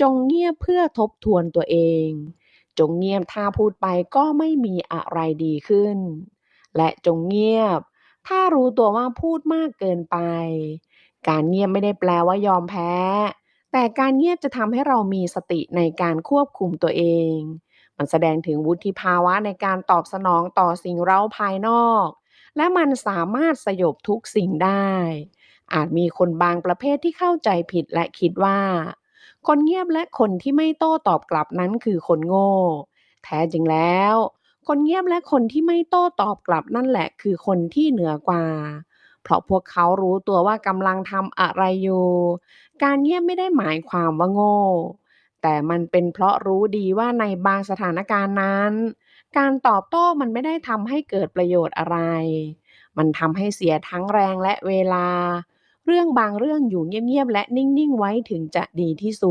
จงเงียบเพื่อทบทวนตัวเอง จงเงียบถ้าพูดไปก็ไม่มีอะไรดีขึ้น และจงเงียบ ถ้ารู้ตัวว่าพูดมากเกินไป การเงียบไม่ได้แปลว่ายอมแพ้ แต่การเงียบจะทำให้เรามีสติในการควบคุมตัวเอง มันแสดงถึงวุฒิภาวะในการตอบสนองต่อสิ่งเร้าภายนอก และมันสามารถสยบทุกสิ่งได้ อาจมีคนบางประเภทที่เข้าใจผิดและคิดว่า คนเงียบและคนที่ไม่โต้ตอบกลับนั้นคือคนโง่ แท้จริงแล้ว คนเงียบและคนที่ไม่โต้ตอบกลับนั่นแหละคือคนที่เหนือกว่า เพราะพวกเขารู้ตัวว่ากำลังทำอะไรอยู่ การเงียบไม่ได้หมายความว่าโง่ แต่มันเป็นเพราะรู้ดีว่าในบางสถานการณ์นั้น การตอบโต้มันไม่ได้ทำให้เกิดประโยชน์อะไร มันทำให้เสียทั้งแรงและเวลา เรื่องบางเรื่องอยู่เงียบๆและนิ่งๆไว้ถึงจะดีที่สุด